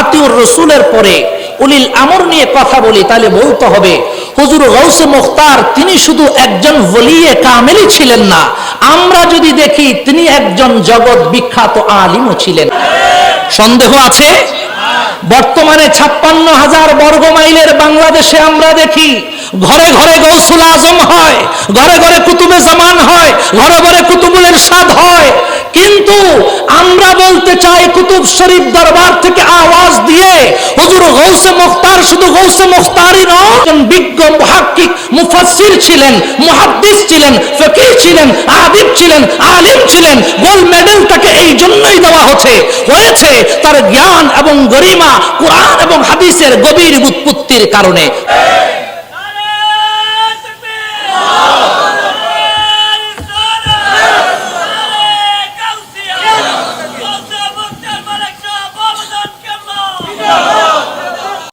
আতিউর পরে উলিল আমর নিয়ে কথা বলি, তাহলে বলতে হবে, হুজুর মুখতার, তিনি শুধু একজন ওলিয়ে কামেলি ছিলেন না। আমরা যদি দেখি তিনি একজন জগৎ বিখ্যাত আলিমও ছিলেন। সন্দেহ আছে? বর্তমানে ছাপ্পান্ন হাজার বর্গ মাইলের বাংলাদেশে আমরা দেখি, ঘরে ঘরে গৌসুল আজম হয়, ঘরে ঘরে কুতুবে জামান হয়, ঘরে ঘরে কিন্তু আমরা বলতে চাই কুতুব শরীফ দরবার থেকে আওয়াজ দিয়ে। হুজুর গৌসে মুখতার শুধু গৌসে মুখতারই নয় বিজ্ঞ মুহাক্কিক, মুফাসসির ছিলেন, মুহাদ্দিস ছিলেন, ফকিহ ছিলেন আদিব ছিলেন, আলিম ছিলেন, গোল্ড মেডেল তাকে এই জন্যই দেওয়া হচ্ছে। হয়েছে তার জ্ঞান এবং গরিমা কোরআন এবং হাদিসের গভীর উৎপত্তির কারণে।